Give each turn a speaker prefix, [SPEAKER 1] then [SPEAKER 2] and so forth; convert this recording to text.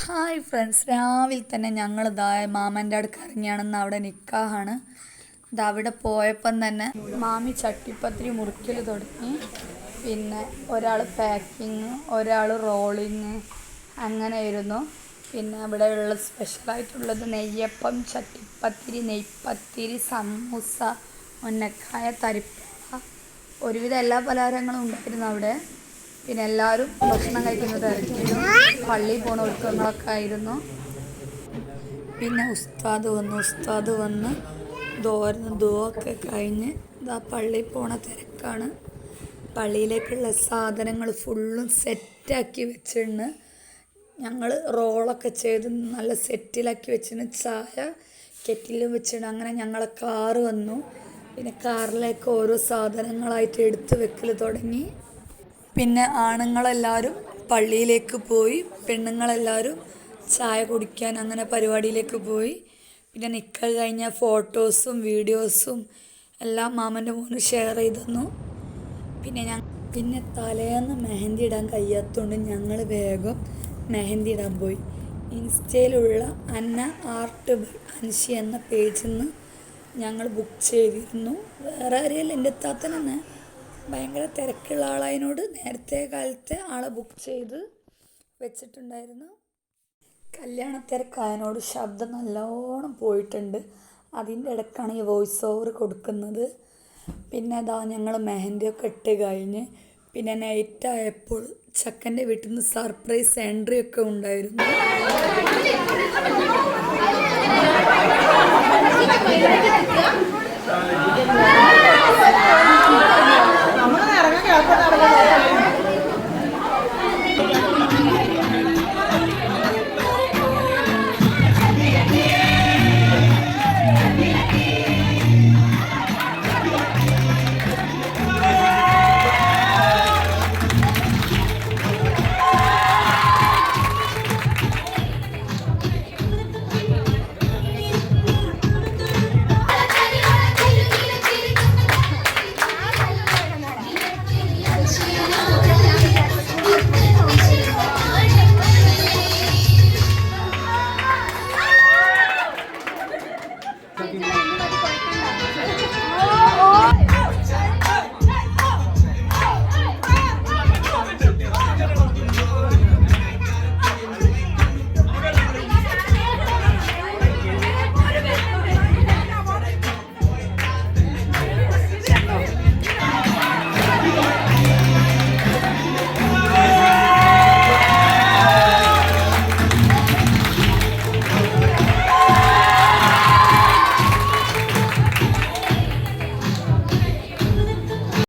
[SPEAKER 1] Hi friends. രാവിലെ തന്നെ ഞങ്ങൾ ഇതാ മാമന്റെ അടുക്ക് ഇറങ്ങിയാണെന്ന് അവിടെ നിൽക്കാഹാണ് ഇത് അവിടെ പോയപ്പം തന്നെ മാമി ചട്ടിപ്പത്തിരി മുറിക്കൽ തുടങ്ങി. പിന്നെ ഒരാൾ പാക്കിങ് ഒരാൾ റോളിങ് അങ്ങനെയായിരുന്നു. പിന്നെ അവിടെ ഉള്ള സ്പെഷ്യലായിട്ടുള്ളത് നെയ്യപ്പം ചട്ടിപ്പത്തിരി നെയ്പ്പത്തിരി സമൂസ ഉന്നക്കായ തരിപ്പ ഒരുവിധ എല്ലാ പലഹാരങ്ങളും ഉണ്ടായിരുന്നു അവിടെ. പിന്നെ എല്ലാവരും ഭക്ഷണം കഴിക്കുന്നതായിരുന്നു പള്ളിയിൽ പോണ ഒരുക്കങ്ങളൊക്കെ ആയിരുന്നു. പിന്നെ ഉസ്താദ് വന്ന് ഉസ്താദ് വന്ന് ദോരന്ന് ദോക്കെ കഴിഞ്ഞ് ഇതാ പള്ളി പോണ തിരക്കാണ്. പള്ളിയിലേക്കുള്ള സാധനങ്ങൾ ഫുള്ളും സെറ്റാക്കി വെച്ചിട്ടുണ്ട് ഞങ്ങൾ റോളൊക്കെ ചെയ്ത് നല്ല സെറ്റിലാക്കി വെച്ചിരുന്ന് ചായ കെറ്റിലും വെച്ചിട്ട് അങ്ങനെ ഞങ്ങളെ കാറ് വന്നു. പിന്നെ കാറിലേക്ക് ഓരോ സാധനങ്ങളായിട്ട് എടുത്ത് വെക്കൽ തുടങ്ങി. പിന്നെ ആണുങ്ങളെല്ലാവരും പള്ളിയിലേക്ക് പോയി പെണ്ണുങ്ങളെല്ലാവരും ചായ കുടിക്കാൻ അങ്ങനെ പരിപാടിയിലേക്ക് പോയി. പിന്നെ നിൽക്കൽ കഴിഞ്ഞ ഫോട്ടോസും വീഡിയോസും എല്ലാം മാമന്റെ മോന് ഷെയർ ചെയ്തു പിന്നെ ഞാൻ പിന്നെ തലേന്ന് മെഹന്തി ഇടാൻ കഴിയാത്തതുകൊണ്ട് ഞങ്ങൾ വേഗം മെഹന്തി ഇടാൻ പോയി. ഇൻസ്റ്റയിലുള്ള അന്ന ആർട്ട് അൻഷി എന്ന പേജിൽ നിന്ന് ഞങ്ങൾ ബുക്ക് ചെയ്തിരുന്നു. വേറെ ആരെയല്ല എന്റെ താത്തൻ ഭയങ്കര തിരക്കുള്ള ആളായതിനോട് നേരത്തെ കാലത്തെ ആളെ ബുക്ക് ചെയ്ത് വെച്ചിട്ടുണ്ടായിരുന്നു. കല്യാണ തിരക്കായതിനോട് ശബ്ദം നല്ലോണം പോയിട്ടുണ്ട്. അതിന്റെ ഇടയ്ക്കാണ് ഈ വോയിസ് ഓവർ കൊടുക്കുന്നത്. പിന്നെ അതാ ഞങ്ങൾ മെഹന്തിയൊക്കെ ഇട്ട് കഴിഞ്ഞ് പിന്നെ നൈറ്റ് ആയപ്പോൾ ചക്കന്റെ വീട്ടിൽ നിന്ന് സർപ്രൈസ് എൻട്രി ഒക്കെ ഉണ്ടായിരുന്നു.
[SPEAKER 2] 姐姐们你们把这个